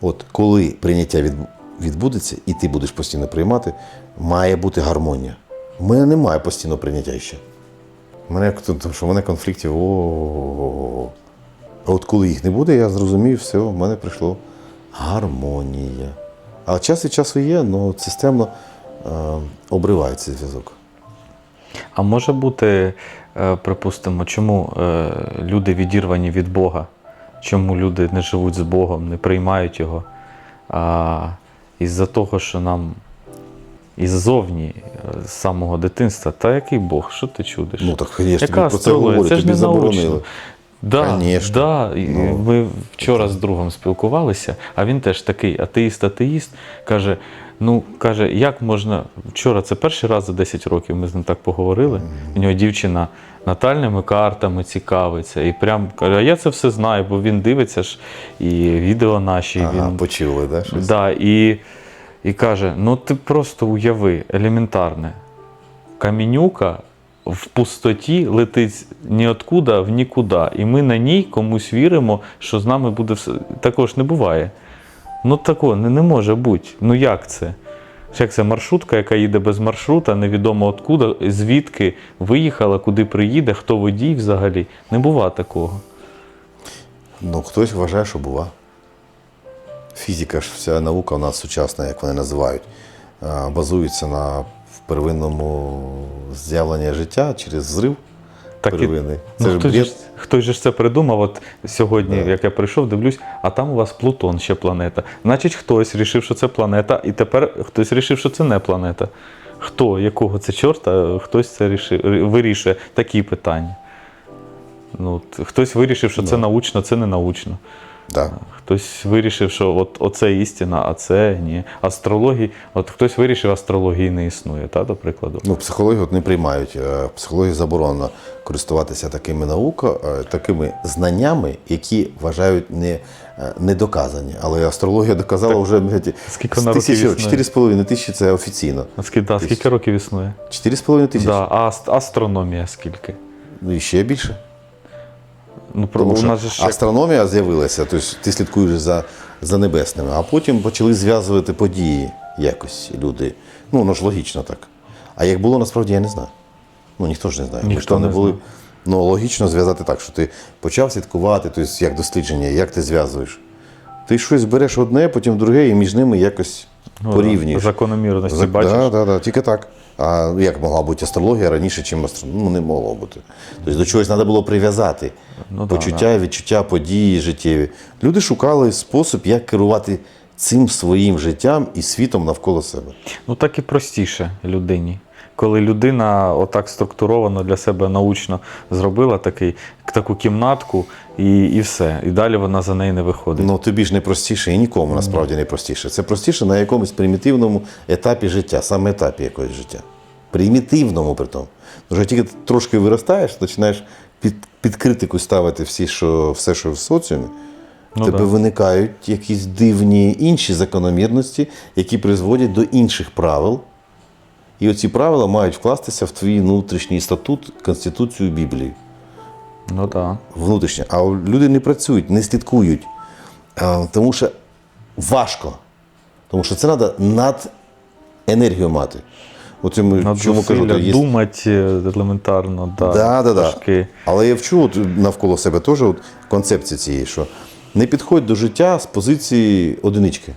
От коли прийняття відбудеться, і ти будеш постійно приймати, має бути гармонія. У мене немає постійного прийняття ще. У мене, тому що в мене конфліктів. О. А от коли їх не буде, я зрозумів, все, в мене прийшло гармонія. А час від часу є, але системно е, обривається зв'язок. А може бути, е, припустимо, чому е, люди відірвані від Бога? Чому люди не живуть з Богом, не приймають Його? А із-за того, що нам іззовні, е, з самого дитинства, та який Бог, що ти чудиш? Ну так тобі Яка про це астрологія? говорю, Це ж тобі не заборонили. Да, да. Ну, ми вчора з другом спілкувалися, а він теж такий атеїст-атеїст. Каже: ну, каже, як можна. Вчора це перший раз за 10 років ми з ним так поговорили. У нього дівчина натальними картами цікавиться. І прям каже, а я це все знаю, бо він дивиться ж і відео наші. Ага, він почули, да, щось? Да, і, і каже: ну ти просто уяви, елементарне. Камінюка в пустоті летить ніоткуда в нікуди. І ми на ній комусь віримо, що з нами буде все. Також не буває. Ну такого не, не може бути. Ну як це? Як це маршрутка, яка їде без маршрута, невідомо откуда, звідки виїхала, куди приїде, хто водій взагалі. Не буває такого. Ну, хтось вважає, що бува. Фізика ж вся наука у нас сучасна, як вони називають, базується на первинному з'явленні життя через зрив первинний. Це Ну, ж хтось, бред. ж- хтось же ж це придумав. От сьогодні, Да. як я прийшов, дивлюсь, а там у вас Плутон ще планета. Значить, хтось вирішив, що це планета, і тепер хтось рішив, що це не планета. Хто, якого це чорта, хтось це рішив, вирішує такі питання. Ну, хтось вирішив, що це научно, це не научно. Да. Хтось вирішив, що от оце істина, а це ні. Астрології, от хтось вирішив, астрології не існує, та, до прикладу. Ну, психологію от не приймають. Е, Психології заборонено користуватися такими науками, такими знаннями, які вважають не, е, недоказані. Але астрологія доказала вже блядь, скільки з тисячі, 4,5 тисячі це офіційно. А скільки, да, скільки років існує? 4,5 тисячі. Да, а ас- астрономія скільки? Ну і ще більше. Ну, про Тому у нас же ще астрономія з'явилася, тобто ти слідкуєш за, за небесними, а потім почали зв'язувати події якось люди. Ну, воно ж логічно так. А як було, насправді я не знаю. Ну, ніхто ж не знає. Ми Ніхто там не не були. знає. Ну, логічно зв'язати так, що ти почав слідкувати, тобто як дослідження, як ти зв'язуєш. Ти щось береш одне, потім друге, і між ними якось порівнюєш. закономірності Зак... бачиш. Да, да, да, тільки так. А як могла бути астрологія раніше, чим астрологія? Ну, не могло бути. Тобто до чогось треба було прив'язати Ну, да, почуття, відчуття, події життєві. Люди шукали спосіб, як керувати цим своїм життям і світом навколо себе. Ну так і простіше людині. Коли людина отак структуровано для себе научно зробила такий, таку кімнатку і, і все. І далі вона за неї не виходить. Ну тобі ж не простіше і нікому насправді не простіше. Це простіше на якомусь примітивному етапі життя, саме етапі якогось життя. Примітивному при тому. Тому що тільки трошки виростаєш, починаєш під, під критику ставити всі, що, все, що в соціумі. Ну, тебе да. виникають якісь дивні інші закономірності, які призводять до інших правил. І оці правила мають вкластися в твій внутрішній статут, Конституцію Біблії. Ну так. Внутрішнє. А люди не працюють, не слідкують. Тому що важко. Тому що це треба над енергію мати. Я ми Над чому кажу, є думати елементарно, да, Да, да, да. Але я вчу от навколо себе теж от концепції цієї, що не підходь до життя з позиції одинички.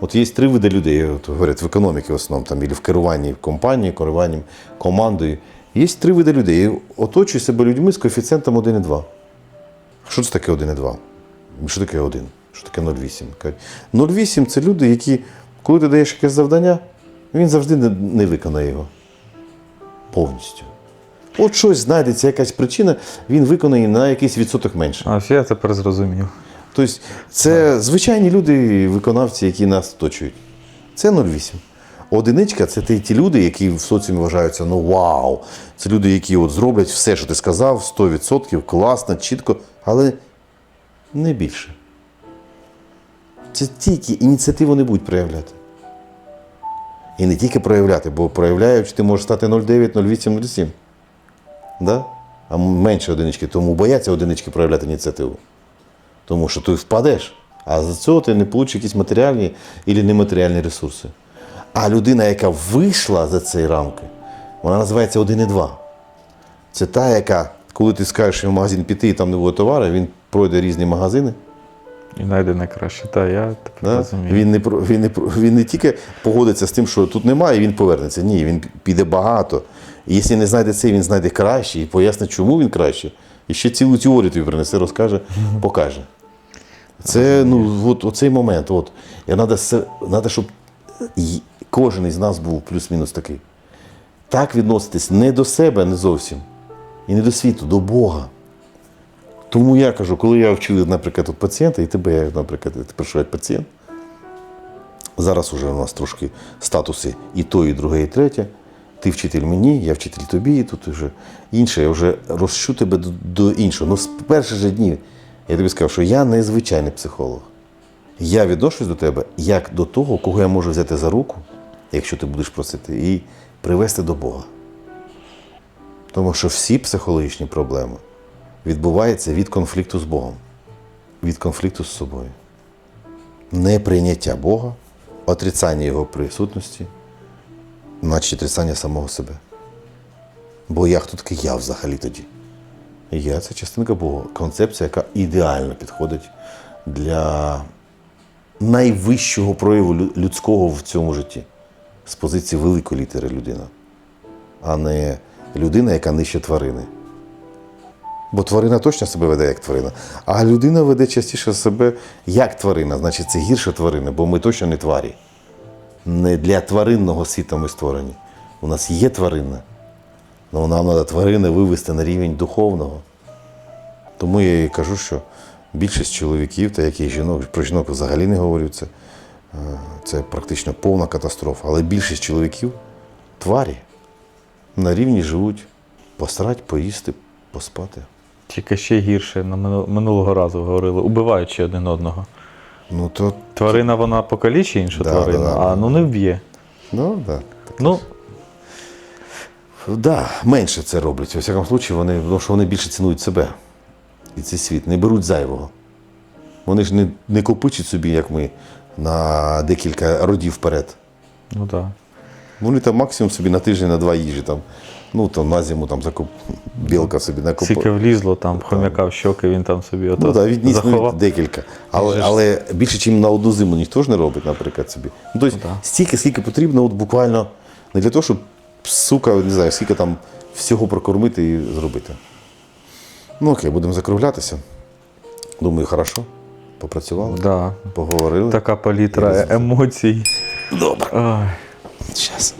От є три види людей, от говорять в економіці в основному, там, або в керуванні компанії, керуванням командою. Є три види людей. Оточуй себе людьми з коефіцієнтом 1,2. Що це таке 1,2? Що таке 1? Що таке 0,8? 0,8 це люди, які, коли ти даєш якесь завдання, він завжди не, не виконає його повністю. От щось знайдеться, якась причина, він виконає на якийсь відсоток менше. А все я тепер зрозумів. Тобто це звичайні люди, виконавці, які нас оточують. Це 0,8. Одиничка це ті, люди, які в соціумі вважаються, ну вау. Це люди, які от зроблять все, що ти сказав, 100%, класно, чітко, але не більше. Це тільки ініціативу не будуть проявляти. І не тільки проявляти, бо проявляючи, ти можеш стати 0,9, 0,8, 0,7. Да? А менше одинички, тому бояться одинички проявляти ініціативу. Тому що ти впадеш, А за цього ти не получиш якісь матеріальні або нематеріальні ресурси. А людина, яка вийшла за ці рамки, вона називається 1,2. Це та, яка, коли ти скажеш що в магазин піти і там не буде товару, він пройде різні магазини. І знайде найкраще. Та я тепер Да? розумію. Він, не, він, не, він не тільки погодиться з тим, що тут немає, і він повернеться. Ні, він піде багато. І якщо не знайде цей, він знайде краще і пояснить, чому він краще. І ще цілу теорію тобі принесе, розкаже, покаже. Це ну, от, оцей момент. От. І треба, треба, щоб кожен із нас був плюс-мінус такий. Так відноситись не до себе, не зовсім. І не до світу, до Бога. Тому я кажу, коли я вчив, наприклад, от пацієнта, і тебе, наприклад, ти прийшов як пацієнт, зараз уже у нас трошки статуси і то, і друге, і третє. Ти вчитель мені, я вчитель тобі, і тут вже інше, я вже розчу тебе до, до іншого. Ну, з перших же днів я тобі сказав, що я не звичайний психолог. Я відношусь до тебе як до того, кого я можу взяти за руку, якщо ти будеш просити, і привести до Бога. Тому що всі психологічні проблеми відбуваються від конфлікту з Богом, від конфлікту з собою. Неприйняття Бога, отрицання Його присутності, наче отрицання самого себе. Бо я хто такий я взагалі тоді? Я це частинка Бога. Концепція, яка ідеально підходить для найвищого прояву людського в цьому житті з позиції великої літери людина, а не людина, яка нижче тварини. Бо тварина точно себе веде як тварина, а людина веде частіше себе як тварина, значить це гірше тварини, бо ми точно не тварі. Не для тваринного світу ми створені. У нас є тварина, але нам треба тварини вивести на рівень духовного. Тому я і кажу, що більшість чоловіків, та як і жінок, про жінок взагалі не говорю, це, е, це практично повна катастрофа. Але більшість чоловіків тварі на рівні живуть посрать, поїсти, поспати. Тільки ще гірше на минулого разу говорили, убиваючи один одного. Ну то Тварина вона покалічить іншу Да, тварину, да, да. а ну не вб'є. ну да. Ну, Да, менше це роблять. У всякому випадку, вони, тому що вони більше цінують себе і цей світ, не беруть зайвого. Вони ж не, не копичать собі, як ми, на декілька родів вперед. ну так. Вони там максимум собі на тиждень на два їжі. Там, ну, там на зиму там закуп... білка собі Скільки влізло там хомяка в щоки, він там собі ото Ну, да, відніс заховав. декілька. Але, але більше, ніж на одну зиму ніхто ж не робить, наприклад, собі. Ну, тобто, да. стільки, скільки потрібно, от буквально не для того, щоб сука, не знаю, скільки там всього прокормити і зробити. Ну окей, будемо закруглятися. Думаю, хорошо. Попрацювали, Да. поговорили. Така палітра емоцій. Добре. Ай. Зараз.